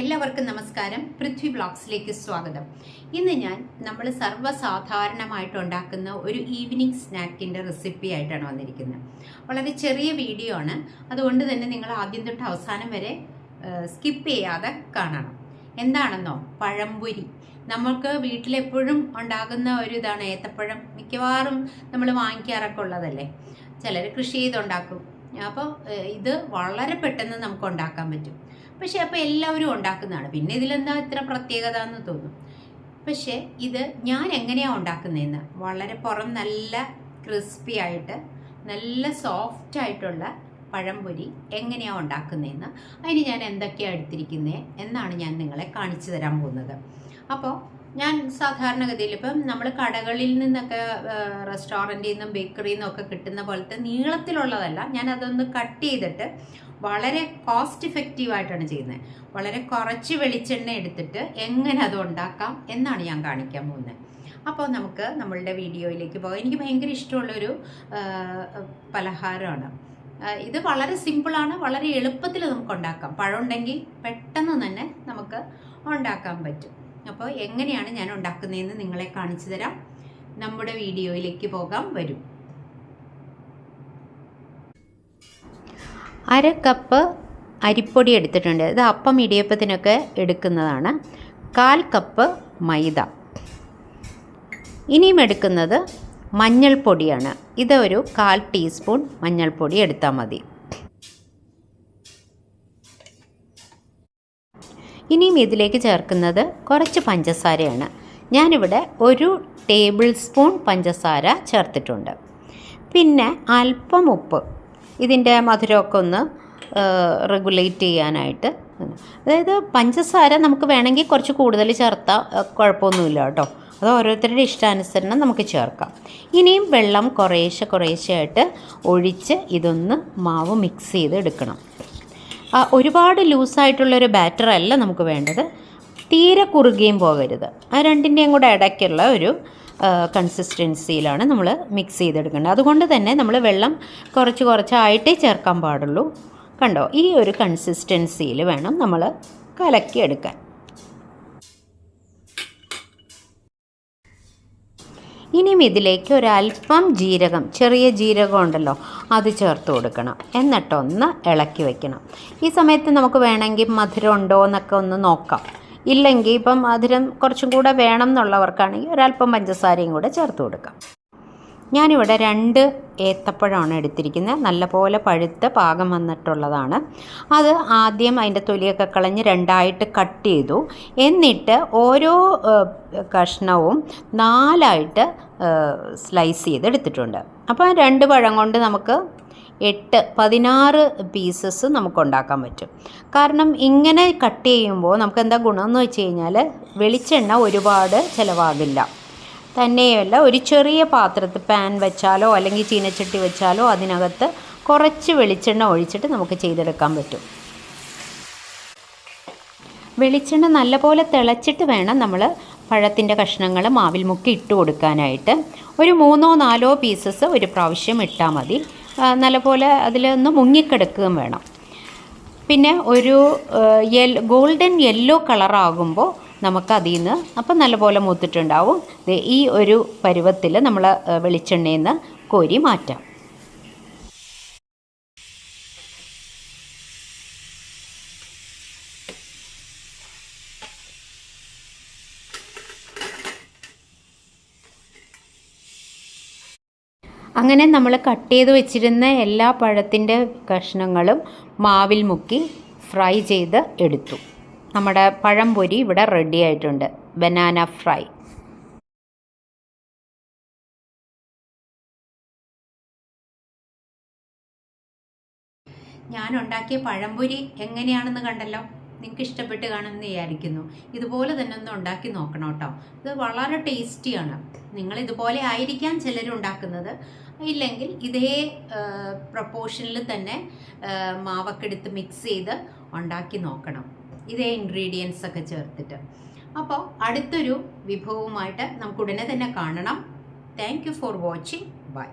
എല്ലാവർക്കും നമസ്കാരം. പൃഥ്വി ബ്ലോഗ്സിലേക്ക് സ്വാഗതം. ഇന്ന് ഞാൻ നമ്മൾ സർവസാധാരണമായിട്ട് ഉണ്ടാക്കുന്ന ഒരു ഈവനിങ് സ്നാക്കിന്റെ റെസിപ്പി ആയിട്ടാണ് വന്നിരിക്കുന്നത്. വളരെ ചെറിയ വീഡിയോ ആണ്. അതുകൊണ്ട് തന്നെ നിങ്ങൾ ആദ്യം തൊട്ട് അവസാനം വരെ സ്കിപ്പ് ചെയ്യാതെ കാണണം. എന്താണെന്നോ? പഴംപൊരി. നമുക്ക് വീട്ടിലെപ്പോഴും ഉണ്ടാകുന്ന ഒരു ഇതാണ്. ഏത്തപ്പഴം മിക്കവാറും നമ്മൾ വാങ്ങിക്കാറൊക്കെ ഉള്ളതല്ലേ? ചിലർ കൃഷി ചെയ്തുണ്ടാക്കും. അപ്പോൾ ഇത് വളരെ പെട്ടെന്ന് നമുക്ക് ഉണ്ടാക്കാൻ പറ്റും. പക്ഷേ അപ്പോൾ എല്ലാവരും ഉണ്ടാക്കുന്നതാണ്. പിന്നെ ഇതിലെന്താ ഇത്ര പ്രത്യേകത എന്ന് തോന്നും? പക്ഷേ ഇത് ഞാൻ എങ്ങനെയാണ് ഉണ്ടാക്കുന്നതെന്ന് വളരെ പുറം നല്ല ക്രിസ്പി ആയിട്ട് നല്ല സോഫ്റ്റ് ആയിട്ടുള്ള പഴംപൊരി എങ്ങനെയാണ് ഉണ്ടാക്കുന്നതെന്ന് അതിന് ഞാൻ എന്തൊക്കെയാണ് എടുത്തിരിക്കുന്നത് എന്നാണ് ഞാൻ നിങ്ങളെ കാണിച്ചു തരാൻ പോകുന്നത്. അപ്പോൾ ഞാൻ സാധാരണഗതിയിൽ ഇപ്പം നമ്മൾ കടകളിൽ നിന്നൊക്കെ റെസ്റ്റോറന്റിൽ നിന്നും ബേക്കറിയിൽ നിന്നൊക്കെ കിട്ടുന്ന പോലത്തെ നീളത്തിലുള്ളതല്ല. ഞാൻ അതൊന്ന് കട്ട് ചെയ്തിട്ട് വളരെ കോസ്റ്റ് ഇഫക്റ്റീവായിട്ടാണ് ചെയ്യുന്നത്. വളരെ കുറച്ച് വെളിച്ചെണ്ണ എടുത്തിട്ട് എങ്ങനെ അത് ഉണ്ടാക്കാം എന്നാണ് ഞാൻ കാണിക്കാൻ പോകുന്നത്. അപ്പോൾ നമുക്ക് നമ്മളുടെ വീഡിയോയിലേക്ക് പോകാം. എനിക്ക് ഭയങ്കര ഇഷ്ടമുള്ളൊരു പലഹാരമാണ്. ഇത് വളരെ സിമ്പിളാണ് വളരെ എളുപ്പത്തിൽ നമുക്ക് ഉണ്ടാക്കാം. പഴം ഉണ്ടെങ്കിൽ പെട്ടെന്ന് തന്നെ നമുക്ക് ഉണ്ടാക്കാൻ പറ്റും. അപ്പോൾ എങ്ങനെയാണ് ഞാൻ ഉണ്ടാക്കുന്നതെന്ന് നിങ്ങളെ കാണിച്ചു തരാം. നമ്മുടെ വീഡിയോയിലേക്ക് പോകാം. വരും. അര കപ്പ് അരിപ്പൊടി എടുത്തിട്ടുണ്ട്. ഇത് അപ്പം ഇടിയപ്പത്തിനൊക്കെ എടുക്കുന്നതാണ്. കാൽ കപ്പ് മൈദ. ഇനിയും എടുക്കുന്നത് മഞ്ഞൾപ്പൊടിയാണ്. ഇത് ഒരു കാൽ ടീസ്പൂൺ മഞ്ഞൾപ്പൊടി എടുത്താൽ മതി. ഇനിയും ഇതിലേക്ക് ചേർക്കുന്നത് കുറച്ച് പഞ്ചസാരയാണ്. ഞാനിവിടെ ഒരു ടേബിൾ സ്പൂൺ പഞ്ചസാര ചേർത്തിട്ടുണ്ട്. പിന്നെ അല്പം ഉപ്പ്. ഇതിന്റെ മധുരമൊക്കെ ഒന്ന് റെഗുലേറ്റ് ചെയ്യാനായിട്ട്. അതായത് പഞ്ചസാര നമുക്ക് വേണമെങ്കിൽ കുറച്ച് കൂടുതൽ ചേർത്താൽ കുഴപ്പമൊന്നുമില്ല കേട്ടോ. അത് ഓരോരുത്തരുടെ ഇഷ്ടാനുസരണം നമുക്ക് ചേർക്കാം. ഇനിയും വെള്ളം കുറേശ്ശെ കുറേശ്ശെ ഒഴിച്ച് ഇതൊന്ന് മാവ് മിക്സ് ചെയ്ത് എടുക്കണം ഒരുപാട് ലൂസായിട്ടുള്ളൊരു ബാറ്റർ അല്ല നമുക്ക് വേണ്ടത്. തീരെ കുറുകയും പോകരുത്. ആ രണ്ടിന്റെയും കൂടെ ഇടയ്ക്കുള്ള ഒരു കൺസിസ്റ്റൻസിയിലാണ് നമ്മൾ മിക്സ് ചെയ്തെടുക്കേണ്ടത്. അതുകൊണ്ട് തന്നെ നമ്മൾ വെള്ളം കുറച്ച് കുറച്ചായിട്ടേ ചേർക്കാൻ പാടുള്ളൂ. കണ്ടോ? ഈ ഒരു കൺസിസ്റ്റൻസിയിൽ വേണം നമ്മൾ കലക്കിയെടുക്കാൻ. ഇനിയും ഇതിലേക്ക് ഒരല്പം ജീരകം ചെറിയ ജീരകം ഉണ്ടല്ലോ. അത് ചേർത്ത് കൊടുക്കണം. എന്നിട്ടൊന്ന് ഇളക്കി വെക്കണം. ഈ സമയത്ത് നമുക്ക് വേണമെങ്കിൽ മധുരം ഉണ്ടോ എന്നൊക്കെ ഒന്ന് നോക്കാം. ഇല്ലെങ്കിൽ ഇപ്പം മധുരം കുറച്ചും കൂടെ വേണം എന്നുള്ളവർക്കാണെങ്കിൽ ഒരല്പം പഞ്ചസാരയും കൂടെ ചേർത്ത് കൊടുക്കാം. ഞാനിവിടെ രണ്ട് ഏത്തപ്പഴമാണ് എടുത്തിരിക്കുന്നത്. നല്ലപോലെ പഴുത്ത് പാകം വന്നിട്ടുള്ളതാണ്. അത് ആദ്യം അതിന്റെ തൊലിയൊക്കെ കളഞ്ഞ് രണ്ടായിട്ട് കട്ട് ചെയ്തു. എന്നിട്ട് ഓരോ കഷ്ണവും നാലായിട്ട് സ്ലൈസ് ചെയ്തെടുത്തിട്ടുണ്ട് അപ്പോൾ രണ്ട് പഴം കൊണ്ട് നമുക്ക് എട്ട് പതിനാറ് പീസസ് നമുക്ക് ഉണ്ടാക്കാൻ പറ്റും. കാരണം ഇങ്ങനെ കട്ട് ചെയ്യുമ്പോൾ നമുക്ക് എന്താ ഗുണമെന്ന് വെച്ച് കഴിഞ്ഞാൽ വെളിച്ചെണ്ണ ഒരുപാട് ചിലവാകില്ല. തന്നെയല്ല ഒരു ചെറിയ പാത്രത്തിൽ പാൻ വെച്ചാലോ അല്ലെങ്കിൽ ചീനച്ചട്ടി വെച്ചാലോ അതിനകത്ത് കുറച്ച് വെളിച്ചെണ്ണ ഒഴിച്ചിട്ട് നമുക്ക് ചെയ്തെടുക്കാൻ പറ്റും. വെളിച്ചെണ്ണ നല്ലപോലെ തിളച്ചിട്ട് വേണം നമ്മൾ പഴത്തിന്റെ കഷ്ണങ്ങൾ മാവിൽ മുക്കി ഇട്ട് കൊടുക്കാനായിട്ട്. ഒരു മൂന്നോ നാലോ പീസസ് ഒരു പ്രാവശ്യം ഇട്ടാൽ മതി. നല്ലപോലെ അതിലൊന്ന് മുങ്ങിക്കിടക്കുകയും വേണം. പിന്നെ ഒരു യെൽ ഗോൾഡൻ യെല്ലോ കളറാകുമ്പോൾ നമുക്ക് അതിൽ നിന്ന് അപ്പം നല്ലപോലെ മൂത്തിട്ടുണ്ടാവും. ഈ ഒരു പരുവത്തിൽ നമ്മൾ വെളിച്ചെണ്ണയിൽ നിന്ന് കോരി മാറ്റാം. അങ്ങനെ നമ്മൾ കട്ട് ചെയ്ത് വെച്ചിരുന്ന എല്ലാ പഴത്തിന്റെ കഷ്ണങ്ങളും മാവിൽ മുക്കി ഫ്രൈ ചെയ്ത് എടുത്തു. നമ്മുടെ പഴംപൊരി ഇവിടെ റെഡി ആയിട്ടുണ്ട്. ബനാന ഫ്രൈ ഞാൻ ഉണ്ടാക്കിയ പഴംപൊരി എങ്ങനെയാണെന്ന് കണ്ടല്ലോ? നിങ്ങൾക്ക് ഇഷ്ടപ്പെട്ട് കാണുമെന്ന് വിചാരിക്കുന്നു. ഇതുപോലെ തന്നെ ഒന്ന് ഉണ്ടാക്കി നോക്കണം കേട്ടോ. ഇത് വളരെ ടേസ്റ്റിയാണ്. നിങ്ങൾ ഇതുപോലെ ആയിരിക്കാം ചിലർ ഉണ്ടാക്കുന്നത്. ഇല്ലെങ്കിൽ ഇതേ പ്രപ്പോർഷനിൽ തന്നെ മാവൊക്കെ എടുത്ത് മിക്സ് ചെയ്ത് ഉണ്ടാക്കി നോക്കണം. ഇതേ ഇൻഗ്രീഡിയൻസ് ഒക്കെ ചേർത്തിട്ട്. അപ്പോൾ അടുത്തൊരു വിഭവവുമായിട്ട് നമുക്ക് ഉടനെ തന്നെ കാണണം. Thank for watching by